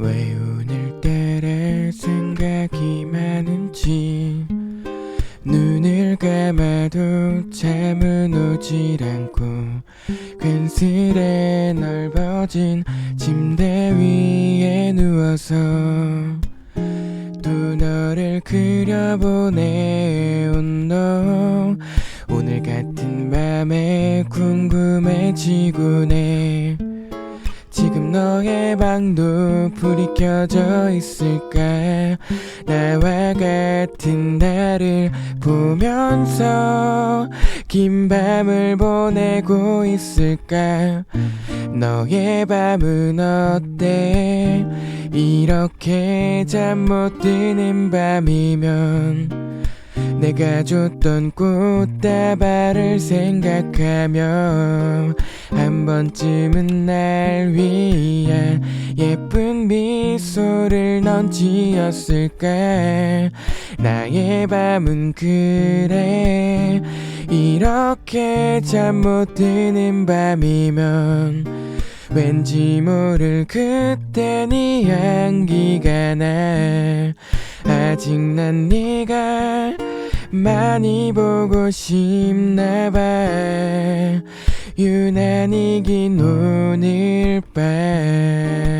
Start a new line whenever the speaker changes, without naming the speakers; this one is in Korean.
왜 오늘따라 생각이 많은지. 눈을 감아도 잠은 오질 않고 괜스레 넓어진 침대 위에 누워서 또 너를 그려보네 온너. 오늘 같은 밤에 궁금해지고 네 지금 너의 방도 불이 켜져 있을까? 나와 같은 나를 보면서 긴 밤을 보내고 있을까? 너의 밤은 어때? 이렇게 잠 못 드는 밤이면 내가 줬던 꽃다발을 생각하며 한 번쯤은 날 위한 예쁜 미소를 넌 지었을까? 나의 밤은 그래. 이렇게 잠 못 드는 밤이면 왠지 모를 그때 네 향기가 나 아직 난 네가 많이 보고 싶나 봐 유난히 긴 오늘 밤